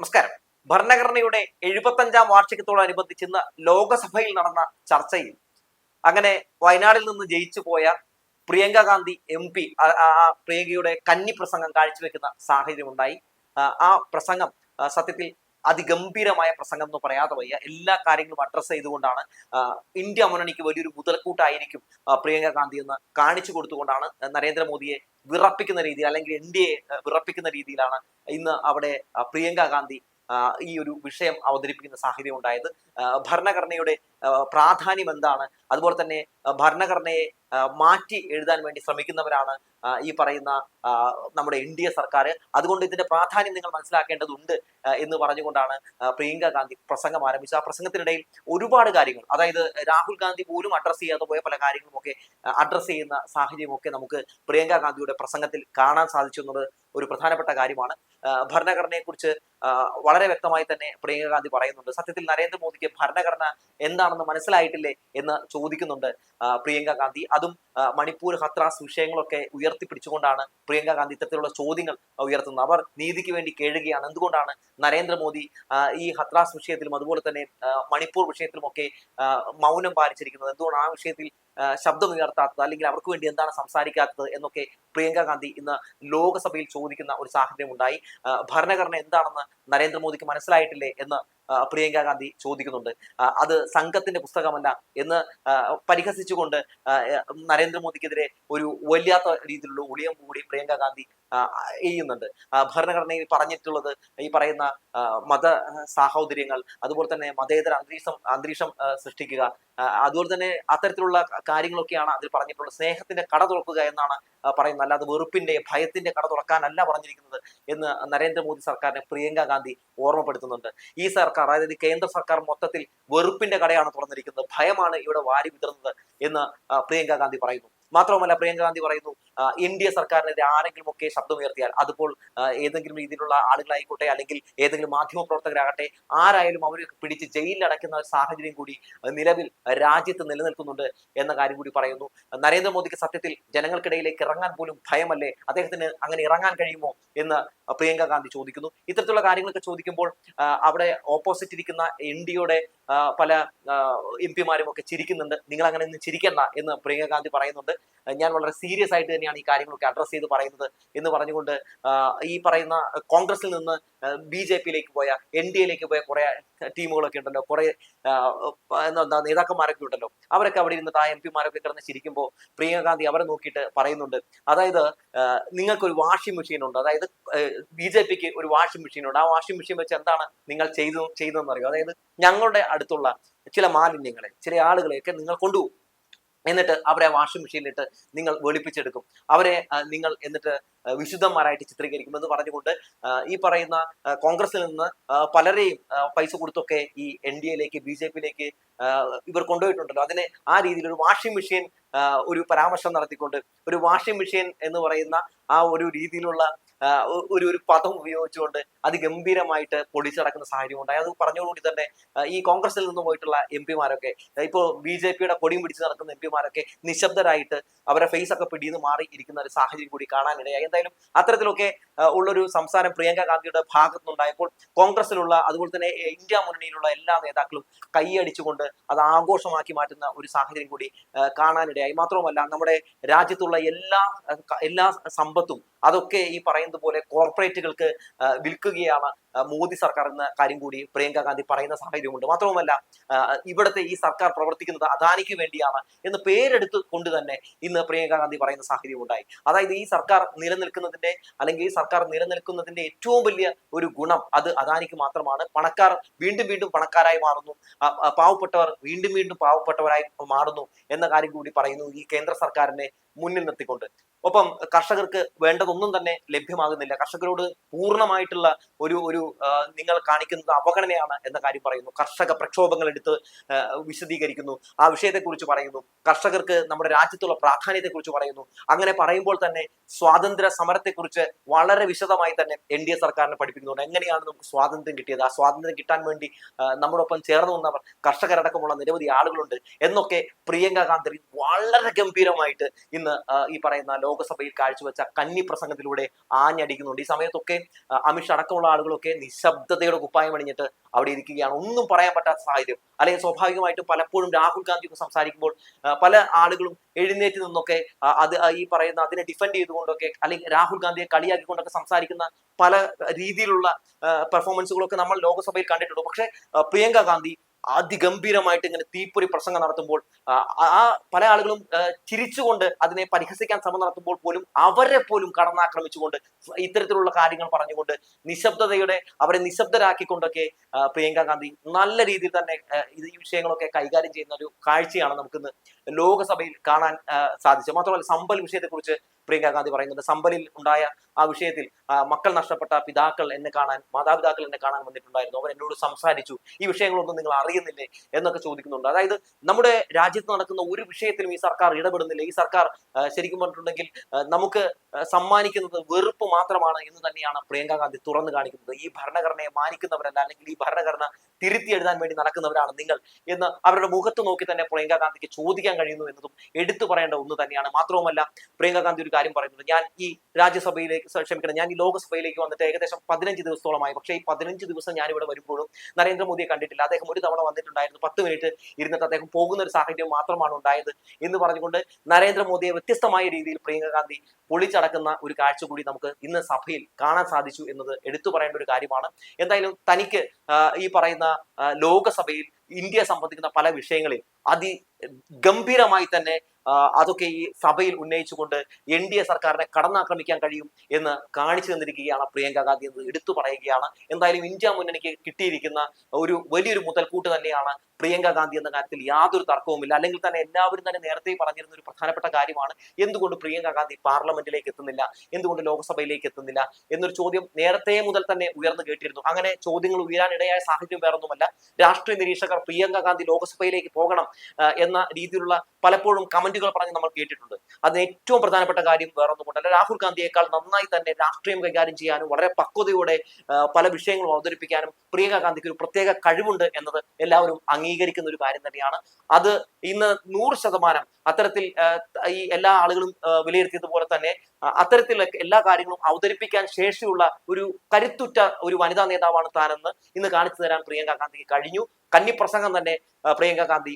നമസ്കാരം. ഭരണഘടനയുടെ എഴുപത്തഞ്ചാം വാർഷികത്തോടനുബന്ധിച്ച് ഇന്ന് ലോകസഭയിൽ നടന്ന ചർച്ചയിൽ അങ്ങനെ വയനാടിൽ നിന്ന് ജയിച്ചു പോയ പ്രിയങ്ക ഗാന്ധി എം പി ആ പ്രിയങ്കയുടെ കന്നി പ്രസംഗം കാഴ്ചവെക്കുന്ന സാഹചര്യം ഉണ്ടായി. ആ, പ്രസംഗം സത്യത്തിൽ അതിഗംഭീരമായ പ്രസംഗം എന്ന് പറയാതെ വയ്യ. എല്ലാ കാര്യങ്ങളും അഡ്രസ്സ് ചെയ്തുകൊണ്ടാണ് ഇന്ത്യ മുന്നണിക്ക് വലിയൊരു മുതൽക്കൂട്ടായിരിക്കും പ്രിയങ്ക ഗാന്ധി എന്ന് കാണിച്ചു കൊടുത്തുകൊണ്ടാണ് നരേന്ദ്രമോദിയെ വിറപ്പിക്കുന്ന രീതിയിൽ അല്ലെങ്കിൽ എൻ ഡി എ വിറപ്പിക്കുന്ന രീതിയിലാണ് ഇന്ന് അവിടെ പ്രിയങ്ക ഗാന്ധി ഈ ഒരു വിഷയം അവതരിപ്പിക്കുന്ന സാഹചര്യം ഉണ്ടായത്. ഭരണഘടനയുടെ പ്രാധാന്യം എന്താണ്? അതുപോലെ തന്നെ ഭരണഘടനയെ മാറ്റി എഴുതാൻ വേണ്ടി ശ്രമിക്കുന്നവരാണ് ഈ പറയുന്ന നമ്മുടെ എൻ ഡി എ സർക്കാർ. അതുകൊണ്ട് ഇതിന്റെ പ്രാധാന്യം നിങ്ങൾ മനസ്സിലാക്കേണ്ടതുണ്ട് എന്ന് പറഞ്ഞുകൊണ്ടാണ് പ്രിയങ്ക ഗാന്ധി പ്രസംഗം ആരംഭിച്ചത്. ആ പ്രസംഗത്തിനിടയിൽ ഒരുപാട് കാര്യങ്ങൾ അതായത് രാഹുൽ ഗാന്ധി പോലും അഡ്രസ്സ് ചെയ്യാതെ പോയ പല കാര്യങ്ങളുമൊക്കെ അഡ്രസ്സ് ചെയ്യുന്ന സാഹചര്യമൊക്കെ നമുക്ക് പ്രിയങ്ക ഗാന്ധിയുടെ പ്രസംഗത്തിൽ കാണാൻ സാധിച്ചു എന്നത് ഒരു പ്രധാനപ്പെട്ട കാര്യമാണ്. ഭരണഘടനയെക്കുറിച്ച് വളരെ വ്യക്തമായി തന്നെ പ്രിയങ്ക ഗാന്ധി പറയുന്നുണ്ട്. സത്യത്തിൽ നരേന്ദ്രമോദിക്ക് ഭരണഘടന എന്താണെന്ന് മനസ്സിലായിട്ടില്ലേ എന്ന് ചോദിക്കുന്നുണ്ട്. പ്രിയങ്ക ഗാന്ധി. അതും മണിപ്പൂർ ഹത്രാസ് വിഷയങ്ങളൊക്കെ ഉയർത്തിപ്പിടിച്ചുകൊണ്ടാണ് പ്രിയങ്ക ഗാന്ധി ഇത്തരത്തിലുള്ള ചോദ്യങ്ങൾ ഉയർത്തുന്നത്. അവർ നീതിക്ക് വേണ്ടി കേഴുകയാണ്. എന്തുകൊണ്ടാണ് നരേന്ദ്രമോദി ഈ ഹത്രാസ് വിഷയത്തിലും അതുപോലെ തന്നെ മണിപ്പൂർ വിഷയത്തിലുമൊക്കെ മൗനം പാലിച്ചിരിക്കുന്നത്? എന്തുകൊണ്ട് ആ വിഷയത്തിൽ ആ, ശബ്ദം ഉയർത്താത്തത് അല്ലെങ്കിൽ അവർക്ക് വേണ്ടി എന്താണ് സംസാരിക്കാത്തത് എന്നൊക്കെ പ്രിയങ്ക ഗാന്ധി ഇന്ന് ലോകസഭയിൽ ചോദിക്കുന്ന ഒരു സാഹചര്യം ഉണ്ടായി. ഭരണഘടന എന്താണെന്ന് നരേന്ദ്രമോദിക്ക് മനസ്സിലായിട്ടില്ലേ എന്ന് പ്രിയങ്ക ഗാന്ധി ചോദിക്കുന്നുണ്ട്. അത് സംഘത്തിന്റെ പുസ്തകമല്ല എന്ന് പരിഹസിച്ചുകൊണ്ട് നരേന്ദ്രമോദിക്കെതിരെ ഒരു വല്ലാത്ത രീതിയിലുള്ള ഒളിയം കൂടി പ്രിയങ്ക ഗാന്ധി ചെയ്യുന്നുണ്ട് ഭരണഘടനയിൽ പറഞ്ഞിട്ടുള്ളത് ഈ പറയുന്ന മത സാഹോദര്യങ്ങൾ അതുപോലെ തന്നെ മതേതര അന്തരീക്ഷം അന്തരീക്ഷം സൃഷ്ടിക്കുക അതുപോലെ തന്നെ അത്തരത്തിലുള്ള കാര്യങ്ങളൊക്കെയാണ് അതിൽ പറഞ്ഞിട്ടുള്ളത്. സ്നേഹത്തിന്റെ കട തുറക്കുക എന്നാണ് പറയുന്നത്. അല്ലാതെ വെറുപ്പിന്റെ ഭയത്തിന്റെ കട തുറക്കാനല്ല പറഞ്ഞിരിക്കുന്നത് എന്ന് നരേന്ദ്രമോദി സർക്കാരിനെ പ്രിയങ്ക ഗാന്ധി ഓർമ്മപ്പെടുത്തുന്നുണ്ട്. ഈ സർക്കാർ അതായത് കേന്ദ്ര സർക്കാർ മൊത്തത്തിൽ വെറുപ്പിന്റെ കടയാണ് തുറന്നിരിക്കുന്നത്. ഭയമാണ് ഇവിടെ വാരി വിതറുന്നത് എന്ന് പ്രിയങ്ക ഗാന്ധി പറയുന്നു. മാത്രവുമല്ല പ്രിയങ്ക ഗാന്ധി പറയുന്നു എൻ ഡി എ സർക്കാരിനെതിരെ ആരെങ്കിലും ഒക്കെ ശബ്ദമുയർത്തിയാൽ അതിപ്പോൾ ഏതെങ്കിലും രീതിയിലുള്ള ആളുകളായിക്കോട്ടെ അല്ലെങ്കിൽ ഏതെങ്കിലും മാധ്യമ പ്രവർത്തകരാകട്ടെ ആരായാലും അവരെ പിടിച്ച് ജയിലിൽ അടയ്ക്കുന്ന ഒരു സാഹചര്യം കൂടി നിലവിൽ രാജ്യത്ത് നിലനിൽക്കുന്നുണ്ട് എന്ന കാര്യം കൂടി പറയുന്നു. നരേന്ദ്രമോദിക്ക് സത്യത്തിൽ ജനങ്ങൾക്കിടയിലേക്ക് ഇറങ്ങാൻ പോലും ഭയമല്ലേ? അദ്ദേഹത്തിന് അങ്ങനെ ഇറങ്ങാൻ കഴിയുമോ എന്ന് പ്രിയങ്ക ഗാന്ധി ചോദിക്കുന്നു. ഇത്തരത്തിലുള്ള കാര്യങ്ങളൊക്കെ ചോദിക്കുമ്പോൾ അവിടെ ഓപ്പോസിറ്റ് ഇരിക്കുന്ന എൻ ഡിയുടെ പല എം പിമാരും ഒക്കെ ചിരിക്കുന്നുണ്ട്. നിങ്ങൾ അങ്ങനെ ഒന്നും ചിരിക്കണ്ട എന്ന് പ്രിയങ്ക ഗാന്ധി പറയുന്നുണ്ട്. ഞാൻ വളരെ സീരിയസ് ആയിട്ട് തന്നെയാണ് ഈ കാര്യങ്ങളൊക്കെ അഡ്രസ്സ് ചെയ്ത് പറയുന്നത് എന്ന് പറഞ്ഞുകൊണ്ട് ഈ പറയുന്ന കോൺഗ്രസിൽ നിന്ന് ബി ജെ പിയിലേക്ക് പോയ എൻ ഡി എയിലേക്ക് പോയ കുറെ ടീമുകളൊക്കെ ഉണ്ടല്ലോ. കുറെ എന്താ നേതാക്കന്മാരൊക്കെ ഉണ്ടല്ലോ. അവരൊക്കെ അവിടെ ഇരുന്നിട്ട് ആ എം പിമാരൊക്കെ കിടന്ന് ചിരിക്കുമ്പോൾ പ്രിയങ്ക ഗാന്ധി അവരെ നോക്കിയിട്ട് പറയുന്നുണ്ട്. അതായത് നിങ്ങൾക്കൊരു വാഷിംഗ് മെഷീൻ ഉണ്ട് അതായത് ബി ജെ പിക്ക് ഒരു വാഷിംഗ് മെഷീൻ ഉണ്ട്. ആ വാഷിംഗ് മെഷീൻ വെച്ച് എന്താണ് നിങ്ങൾ ചെയ്തു ചെയ്തതെന്ന് അറിയോ അതായത് ഞങ്ങളുടെ അടുത്തുള്ള ചില മാലിന്യങ്ങളെ ചില ആളുകളെയൊക്കെ നിങ്ങൾ കൊണ്ടുപോകും. എന്നിട്ട് അവരെ വാഷിംഗ് മെഷീനിലിട്ട് നിങ്ങൾ വെളുപ്പിച്ചെടുക്കും. അവരെ നിങ്ങൾ എന്നിട്ട് വിശുദ്ധന്മാരായിട്ട് ചിത്രീകരിക്കും എന്ന് പറഞ്ഞുകൊണ്ട് ഈ പറയുന്ന കോൺഗ്രസിൽ നിന്ന് പലരെയും പൈസ കൊടുത്തൊക്കെ ഈ എൻ ഡി എയിലേക്ക് ബി ജെ പിയിലേക്ക് ഇവർ കൊണ്ടുപോയിട്ടുണ്ടല്ലോ. അതിനെ ആ രീതിയിൽ ഒരു വാഷിംഗ് മെഷീൻ ഒരു പരാമർശം നടത്തിക്കൊണ്ട് ഒരു വാഷിംഗ് മെഷീൻ എന്ന് പറയുന്ന ആ ഒരു രീതിയിലുള്ള ഒരു ഒരു പദം ഉപയോഗിച്ചുകൊണ്ട് അതിഗംഭീരമായിട്ട് പൊടിച്ചടക്കുന്ന സാഹചര്യം ഉണ്ടായി അത് പറഞ്ഞുകൊണ്ടി തന്നെ ഈ കോൺഗ്രസിൽ നിന്ന് പോയിട്ടുള്ള എം പിമാരൊക്കെ ഇപ്പോൾ ബി ജെ പിയുടെ കൊടിയും പിടിച്ച് നടക്കുന്ന എം പിമാരൊക്കെ നിശബ്ദരായിട്ട് അവരെ ഫേസ് ഒക്കെ പിടിയെന്ന് മാറി ഇരിക്കുന്ന ഒരു സാഹചര്യം കൂടി കാണാനിടയായി. എന്തായാലും അത്തരത്തിലൊക്കെ ഉള്ളൊരു സംസാരം പ്രിയങ്ക ഗാന്ധിയുടെ ഭാഗത്തു നിന്നുണ്ടായപ്പോൾ കോൺഗ്രസിലുള്ള അതുപോലെ തന്നെ ഇന്ത്യ മുന്നണിയിലുള്ള എല്ലാ നേതാക്കളും കൈയടിച്ചുകൊണ്ട് അത് ആഘോഷമാക്കി മാറ്റുന്ന ഒരു സാഹചര്യം കൂടി കാണാനിടയായി. മാത്രവുമല്ല നമ്മുടെ രാജ്യത്തുള്ള എല്ലാ എല്ലാ സമ്പത്തും അതൊക്കെ ഈ പറയുന്നത് പോലെ കോർപ്പറേറ്റുകൾക്ക് വിൽക്കുകയാണ് മോദി സർക്കാർ എന്ന കാര്യം കൂടി പ്രിയങ്ക ഗാന്ധി പറയുന്ന സാഹചര്യമുണ്ട്. മാത്രവുമല്ല ഇവിടുത്തെ ഈ സർക്കാർ പ്രവർത്തിക്കുന്നത് അദാനിക്ക് വേണ്ടിയാണ് എന്ന് പേരെടുത്ത് കൊണ്ട് തന്നെ ഇന്ന് പ്രിയങ്ക ഗാന്ധി പറയുന്ന സാഹചര്യം ഉണ്ടായി. അതായത് ഈ സർക്കാർ നിലനിൽക്കുന്നതിന്റെ അല്ലെങ്കിൽ ഈ സർക്കാർ നിലനിൽക്കുന്നതിന്റെ ഏറ്റവും വലിയ ഒരു ഗുണം അത് അദാനിക്ക് മാത്രമാണ്. പണക്കാർ വീണ്ടും വീണ്ടും പണക്കാരായി മാറുന്നു. പാവപ്പെട്ടവർ വീണ്ടും വീണ്ടും പാവപ്പെട്ടവരായി മാറുന്നു എന്ന കാര്യം കൂടി പറയുന്നു ഈ കേന്ദ്ര സർക്കാരിനെ മുന്നിൽ നിർത്തിക്കൊണ്ട്. ഒപ്പം കർഷകർക്ക് വേണ്ടതൊന്നും തന്നെ ലഭ്യമാകുന്നില്ല കർഷകരോട് പൂർണമായിട്ടുള്ള ഒരു ഒരു നിങ്ങൾ കാണിക്കുന്നത് അവഗണനയാണ് എന്ന കാര്യം പറയുന്നു. കർഷക പ്രക്ഷോഭങ്ങൾ എടുത്ത് വിശദീകരിക്കുന്നു. ആ വിഷയത്തെക്കുറിച്ച് പറയുന്നു. കർഷകർക്ക് നമ്മുടെ രാജ്യത്തുള്ള പ്രാധാന്യത്തെക്കുറിച്ച് പറയുന്നു. അങ്ങനെ പറയുമ്പോൾ തന്നെ സ്വാതന്ത്ര്യ സമരത്തെക്കുറിച്ച് വളരെ വിശദമായി തന്നെ എൻ ഡി എ സർക്കാരിനെ പഠിപ്പിക്കുന്നുണ്ട്. എങ്ങനെയാണ് നമുക്ക് സ്വാതന്ത്ര്യം കിട്ടിയത്? ആ സ്വാതന്ത്ര്യം കിട്ടാൻ വേണ്ടി ആ, നമ്മോടൊപ്പം ചേർന്ന് നിന്നവർ കർഷകരടക്കമുള്ള നിരവധി ആളുകളുണ്ട് എന്നൊക്കെ പ്രിയങ്ക ഗാന്ധി വളരെ ഗംഭീരമായിട്ട് ഇന്ന് ആ, ഈ പറയുന്ന ലോകസഭയിൽ കാഴ്ചവെച്ച കന്നി പ്രസംഗത്തിലൂടെ ആഞ്ഞടിക്കുന്നുണ്ട്. ഈ സമയത്തൊക്കെ അമിഷ് അടക്കമുള്ള ആളുകളൊക്കെ നിശബ്ദതയുടെ കുപ്പായം അണിഞ്ഞിട്ട് അവിടെ ഇരിക്കുകയാണ്. ഒന്നും പറയാൻ പറ്റാത്ത സാഹചര്യം. അല്ലെങ്കിൽ സ്വാഭാവികമായിട്ടും പലപ്പോഴും രാഹുൽ ഗാന്ധി ഒക്കെ സംസാരിക്കുമ്പോൾ പല ആളുകളും എഴുന്നേറ്റ് നിന്നൊക്കെ അത് ഈ പറയുന്ന അതിനെ ഡിഫെൻഡ് ചെയ്തുകൊണ്ടൊക്കെ അല്ലെങ്കിൽ രാഹുൽ ഗാന്ധിയെ കളിയാക്കിക്കൊണ്ടൊക്കെ സംസാരിക്കുന്ന പല രീതിയിലുള്ള പെർഫോമൻസുകളൊക്കെ നമ്മൾ ലോകസഭയിൽ കണ്ടിട്ടുണ്ട്. പക്ഷേ പ്രിയങ്ക ഗാന്ധി അതിഗംഭീരമായിട്ട് ഇങ്ങനെ തീപ്പൊരി പ്രസംഗം നടത്തുമ്പോൾ ആ, പല ആളുകളും ചിരിച്ചുകൊണ്ട് അതിനെ പരിഹസിക്കാൻ ശ്രമം നടത്തുമ്പോൾ പോലും അവരെ പോലും കടന്നാക്രമിച്ചുകൊണ്ട് ഇത്തരത്തിലുള്ള കാര്യങ്ങൾ പറഞ്ഞുകൊണ്ട് നിശബ്ദതയുടെ അവരെ നിശബ്ദരാക്കിക്കൊണ്ടൊക്കെ പ്രിയങ്ക ഗാന്ധി നല്ല രീതിയിൽ തന്നെ ഈ വിഷയങ്ങളൊക്കെ കൈകാര്യം ചെയ്യുന്ന ഒരു കാഴ്ചയാണ് നമുക്കിന്ന് ലോകസഭയിൽ കാണാൻ സാധിച്ചു സാധിച്ചത്. മാത്രമല്ല സമ്പൽ വിഷയത്തെക്കുറിച്ച് പ്രിയങ്ക ഗാന്ധി പറയുന്നുണ്ട്. സമ്പലിൽ ഉണ്ടായ ആ വിഷയത്തിൽ മക്കൾ നഷ്ടപ്പെട്ട പിതാക്കൾ എന്നെ കാണാൻ മാതാപിതാക്കൾ എന്നെ കാണാൻ വന്നിട്ടുണ്ടായിരുന്നു. അവർ എന്നോട് സംസാരിച്ചു. ഈ വിഷയങ്ങളൊന്നും നിങ്ങൾ അറിയുന്നില്ലേ എന്നൊക്കെ ചോദിക്കുന്നുണ്ട്. അതായത് നമ്മുടെ രാജ്യത്ത് നടക്കുന്ന ഒരു വിഷയത്തിലും ഈ സർക്കാർ ഇടപെടുന്നില്ല. ഈ സർക്കാർ ശരിക്കും പറഞ്ഞിട്ടുണ്ടെങ്കിൽ നമുക്ക് സമ്മാനിക്കുന്നത് വെറുപ്പ് മാത്രമാണ് എന്ന് തന്നെയാണ് പ്രിയങ്ക ഗാന്ധി തുറന്നു കാണിക്കുന്നത്. ഈ ഭരണഘടനയെ മാനിക്കുന്നവരല്ല അല്ലെങ്കിൽ ഈ ഭരണഘടന തിരുത്തി എഴുതാൻ വേണ്ടി നടക്കുന്നവരാണ് നിങ്ങൾ എന്ന് അവരുടെ മുഖത്ത് നോക്കി തന്നെ പ്രിയങ്ക ഗാന്ധിക്ക് ചോദിക്കാൻ കഴിയുന്നു എന്നതും എടുത്തു പറയേണ്ട ഒന്ന് തന്നെയാണ്. മാത്രവുമല്ല പ്രിയങ്ക ഗാന്ധി ഒരു കാര്യം പറയുന്നത്. ഞാൻ ഈ രാജ്യസഭയിലേക്ക് ക്ഷമിക്കണം. ഞാൻ ഈ ലോകസഭയിലേക്ക് വന്നിട്ട് ഏകദേശം പതിനഞ്ച് ദിവസത്തോളമായി. പക്ഷേ ഈ പതിനഞ്ച് ദിവസം ഞാൻ ഇവിടെ വരുമ്പോഴും നരേന്ദ്രമോദിയെ കണ്ടിട്ടില്ല. അദ്ദേഹം ഒരു തവണ വന്നിട്ടുണ്ടായിരുന്നു. പത്ത് മിനിറ്റ് ഇരുന്നിട്ട് അദ്ദേഹം പോകുന്ന ഒരു സാഹചര്യം മാത്രമാണ് ഉണ്ടായത് എന്ന് പറഞ്ഞുകൊണ്ട് നരേന്ദ്രമോദിയെ വ്യത്യസ്തമായ രീതിയിൽ പ്രിയങ്ക ഗാന്ധി പൊളിച്ചടക്കുന്ന ഒരു കാഴ്ച കൂടി നമുക്ക് ഇന്ന് സഭയിൽ കാണാൻ സാധിച്ചു എന്നത് എടുത്തു പറയേണ്ട ഒരു കാര്യമാണ്. എന്തായാലും തനിക്ക് ഈ പറയുന്ന ലോകസഭയിൽ ഇന്ത്യയെ സംബന്ധിക്കുന്ന പല വിഷയങ്ങളിൽ അതി ഗംഭീരമായി തന്നെ അതൊക്കെ ഈ സഭയിൽ ഉന്നയിച്ചുകൊണ്ട് എൻ ഡി എ സർക്കാരിനെ കടന്നാക്രമിക്കാൻ കഴിയും എന്ന് കാണിച്ചു തന്നിരിക്കുകയാണ് പ്രിയങ്ക ഗാന്ധി എന്ന് എടുത്തു പറയുകയാണ്. എന്തായാലും ഇന്ത്യ മുന്നണിക്ക് കിട്ടിയിരിക്കുന്ന ഒരു വലിയൊരു മുതൽക്കൂട്ട് തന്നെയാണ് പ്രിയങ്ക ഗാന്ധി എന്ന കാര്യത്തിൽ യാതൊരു തർക്കവുമില്ല. അല്ലെങ്കിൽ തന്നെ എല്ലാവരും തന്നെ നേരത്തെ പറഞ്ഞിരുന്ന ഒരു പ്രധാനപ്പെട്ട കാര്യമാണ് എന്തുകൊണ്ട് പ്രിയങ്ക ഗാന്ധി പാർലമെന്റിലേക്ക് എത്തുന്നില്ല എന്തുകൊണ്ട് ലോക്സഭയിലേക്ക് എത്തുന്നില്ല എന്നൊരു ചോദ്യം നേരത്തെ മുതൽ തന്നെ ഉയർന്നു കേട്ടിരുന്നു. അങ്ങനെ ചോദ്യങ്ങൾ ഉയരാനിടയായ സാഹചര്യം വേറൊന്നുമല്ല. രാഷ്ട്രീയ നിരീക്ഷകർ പ്രിയങ്ക ഗാന്ധി ലോക്സഭയിലേക്ക് പോകണം എന്ന രീതിയിലുള്ള പലപ്പോഴും കമന്റുകൾ പറഞ്ഞ് നമ്മൾ കേട്ടിട്ടുണ്ട്. അതിന് ഏറ്റവും പ്രധാനപ്പെട്ട കാര്യം വേറൊന്നും കൊണ്ടല്ല. രാഹുൽ ഗാന്ധിയേക്കാൾ നന്നായി തന്നെ രാഷ്ട്രീയം കൈകാര്യം ചെയ്യാനും വളരെ പക്വതയോടെ പല വിഷയങ്ങളും അവതരിപ്പിക്കാനും പ്രിയങ്ക ഗാന്ധിക്ക് ഒരു പ്രത്യേക കഴിവുണ്ട് എന്നത് എല്ലാവരും അംഗീകരിക്കുന്ന ഒരു കാര്യം തന്നെയാണ്. അത് ഇന്ന് നൂറ് ശതമാനം അത്തരത്തിൽ ഈ എല്ലാ ആളുകളും വിലയിരുത്തിയതുപോലെ തന്നെ അത്തരത്തിൽ എല്ലാ കാര്യങ്ങളും അവതരിപ്പിക്കാൻ ശേഷിയുള്ള ഒരു കരുത്തുറ്റ ഒരു വനിതാ നേതാവാണ് താനെന്ന് ഇന്ന് കാണിച്ചു തരാൻ പ്രിയങ്ക ഗാന്ധിക്ക് കഴിഞ്ഞു. കന്നിപ്രസംഗം തന്നെ പ്രിയങ്ക ഗാന്ധി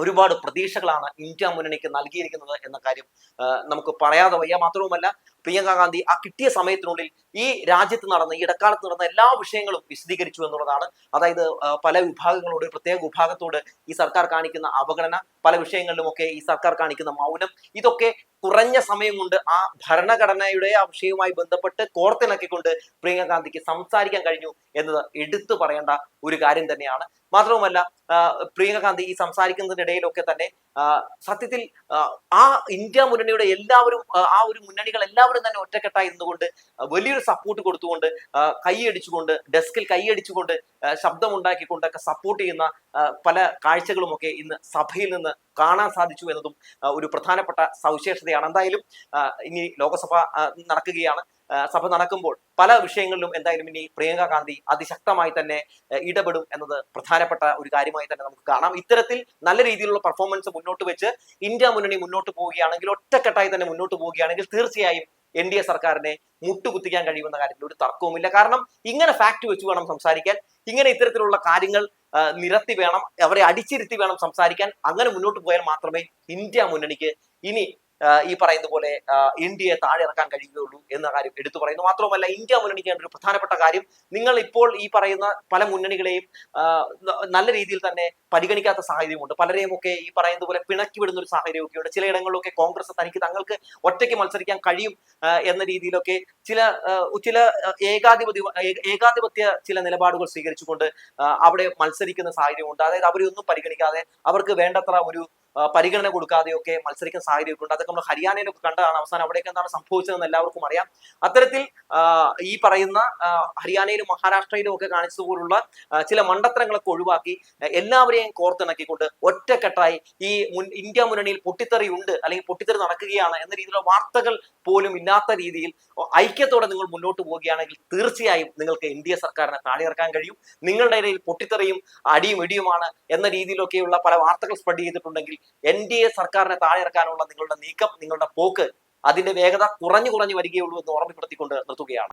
ഒരുപാട് പ്രതീക്ഷകളാണ് ഇന്ത്യ മുന്നണിക്ക് നൽകിയിരിക്കുന്നത് എന്ന കാര്യം നമുക്ക് പറയാതെ വയ്യ. മാത്രവുമല്ല പ്രിയങ്ക ഗാന്ധി ആ കിട്ടിയ സമയത്തിനുള്ളിൽ ഈ രാജ്യത്ത് നടന്ന ഈ ഇടക്കാലത്ത് നടന്ന എല്ലാ വിഷയങ്ങളും വിശദീകരിച്ചു എന്നുള്ളതാണ്. അതായത് പല വിഭാഗങ്ങളോട് പ്രത്യേക വിഭാഗത്തോട് ഈ സർക്കാർ കാണിക്കുന്ന അവഗണന പല വിഷയങ്ങളിലുമൊക്കെ ഈ സർക്കാർ കാണിക്കുന്ന മൗനം ഇതൊക്കെ കുറഞ്ഞ സമയം കൊണ്ട് ആ ഭരണഘടനയുടെ ആ വിഷയവുമായി ബന്ധപ്പെട്ട് കോർത്തിണക്കിക്കൊണ്ട് പ്രിയങ്ക ഗാന്ധിക്ക് സംസാരിക്കാൻ കഴിഞ്ഞു എന്നത് എടുത്തു പറയേണ്ട ഒരു കാര്യം തന്നെയാണ്. മാത്രവുമല്ല പ്രിയങ്ക ഗാന്ധി ഈ സംസാരിക്കുന്നതിനിടയിലൊക്കെ തന്നെ സത്യത്തിൽ ആ, ഇന്ത്യ മുന്നണിയുടെ എല്ലാവരും ആ ഒരു മുന്നണികൾ എല്ലാവരും തന്നെ ഒറ്റക്കെട്ടായി നിന്നുകൊണ്ട് വലിയൊരു സപ്പോർട്ട് കൊടുത്തുകൊണ്ട് കൈയടിച്ചുകൊണ്ട് ഡെസ്കിൽ കൈയടിച്ചുകൊണ്ട് ശബ്ദമുണ്ടാക്കിക്കൊണ്ടൊക്കെ സപ്പോർട്ട് ചെയ്യുന്ന പല കാഴ്ചകളുമൊക്കെ ഇന്ന് സഭയിൽ നിന്ന് കാണാൻ സാധിച്ചു എന്നതും ഒരു പ്രധാനപ്പെട്ട സവിശേഷതയാണ്. എന്തായാലും ഇനി ലോകസഭ നടക്കുകയാണ്. സഭ നടക്കുമ്പോൾ പല വിഷയങ്ങളിലും എന്തായാലും ഇനി പ്രിയങ്ക ഗാന്ധി അതിശക്തമായി തന്നെ ഇടപെടും എന്നത് പ്രധാനപ്പെട്ട ഒരു കാര്യമായി തന്നെ നമുക്ക് കാണാം. ഇത്തരത്തിൽ നല്ല രീതിയിലുള്ള പെർഫോമൻസ് മുന്നോട്ട് വെച്ച് ഇന്ത്യ മുന്നണി മുന്നോട്ട് പോവുകയാണെങ്കിൽ ഒറ്റക്കെട്ടായി തന്നെ മുന്നോട്ട് പോവുകയാണെങ്കിൽ തീർച്ചയായും എൻ ഡി എ സർക്കാരിനെ മുട്ടുകുത്തിക്കാൻ കഴിയുമെന്ന കാര്യത്തിൽ ഒരു തർക്കവുമില്ല. കാരണം ഇങ്ങനെ ഫാക്ട് വെച്ച് വേണം സംസാരിക്കാൻ ഇങ്ങനെ ഇത്തരത്തിലുള്ള കാര്യങ്ങൾ നിരത്തി വേണം അവരെ അടിച്ചിരുത്തി വേണം സംസാരിക്കാൻ അങ്ങനെ മുന്നോട്ട് പോയാൽ മാത്രമേ ഇന്ത്യ മുന്നണിക്ക് ഇനി ഈ പറയുന്ന പോലെ ഇന്ത്യയെ താഴെ ഇറക്കാൻ കഴിയുകയുള്ളൂ എന്ന കാര്യം എടുത്തു പറയുന്നു. മാത്രമല്ല ഇന്ത്യ മുന്നണിക്ക് ഒരു പ്രധാനപ്പെട്ട കാര്യം നിങ്ങൾ ഇപ്പോൾ ഈ പറയുന്ന പല മുന്നണികളെയും നല്ല രീതിയിൽ തന്നെ പരിഗണിക്കാത്ത സാഹചര്യമുണ്ട്. പലരെയും ഒക്കെ ഈ പറയുന്ന പോലെ പിണക്കി വിടുന്ന ഒരു സാഹചര്യമൊക്കെ ഉണ്ട് ചിലയിടങ്ങളിലൊക്കെ കോൺഗ്രസ് തനിക്ക് തങ്ങൾക്ക് ഒറ്റയ്ക്ക് മത്സരിക്കാൻ കഴിയും എന്ന രീതിയിലൊക്കെ ചില ചില ഏകാധിപതി ഏകാധിപത്യ ചില നിലപാടുകൾ സ്വീകരിച്ചുകൊണ്ട് അവിടെ മത്സരിക്കുന്ന സാഹചര്യമുണ്ട്. അതായത് അവരെയൊന്നും പരിഗണിക്കാതെ അവർക്ക് വേണ്ടത്ര ഒരു പരിഗണന കൊടുക്കാതെയൊക്കെ മത്സരിക്കുന്ന സാഹചര്യമൊക്കെ ഉണ്ട്. അതൊക്കെ നമ്മൾ ഹരിയാനയിലൊക്കെ കണ്ടതാണ്. അവസാനം അവിടെയൊക്കെ എന്താണ് സംഭവിച്ചതെന്ന് എല്ലാവർക്കും അറിയാം. അത്തരത്തിൽ ഈ പറയുന്ന ഹരിയാനയിലും മഹാരാഷ്ട്രയിലും ഒക്കെ കാണിച്ചതുപോലുള്ള ചില മണ്ടത്തരങ്ങളൊക്കെ ഒഴിവാക്കി എല്ലാവരെയും കോർത്തിണക്കിക്കൊണ്ട് ഒറ്റക്കെട്ടായി ഈ മുൻ ഇന്ത്യ മുന്നണിയിൽ പൊട്ടിത്തെറി ഉണ്ട് അല്ലെങ്കിൽ പൊട്ടിത്തെറി നടക്കുകയാണ് എന്ന രീതിയിലുള്ള വാർത്തകൾ പോലും ഇല്ലാത്ത രീതിയിൽ ഐക്യത്തോടെ നിങ്ങൾ മുന്നോട്ട് പോവുകയാണെങ്കിൽ തീർച്ചയായും നിങ്ങൾക്ക് എൻ ഡി എ സർക്കാരിനെ താളിയിറക്കാൻ കഴിയും. നിങ്ങളുടെ ഇടയിൽ പൊട്ടിത്തെറിയും അടിയും ഇടിയുമാണ് എന്ന രീതിയിലൊക്കെയുള്ള പല വാർത്തകൾ സ്പ്രെഡ് ചെയ്തിട്ടുണ്ടെങ്കിൽ എൻ ഡി എ സർക്കാരിനെ താഴെ ഇറക്കാനുള്ള നിങ്ങളുടെ നീക്കം നിങ്ങളുടെ പോക്ക് അതിന്റെ വേഗത കുറഞ്ഞു കുറഞ്ഞു വരികയുള്ളൂ എന്ന് ഓർമ്മപ്പെടുത്തിക്കൊണ്ട് നിർത്തുകയാണ്.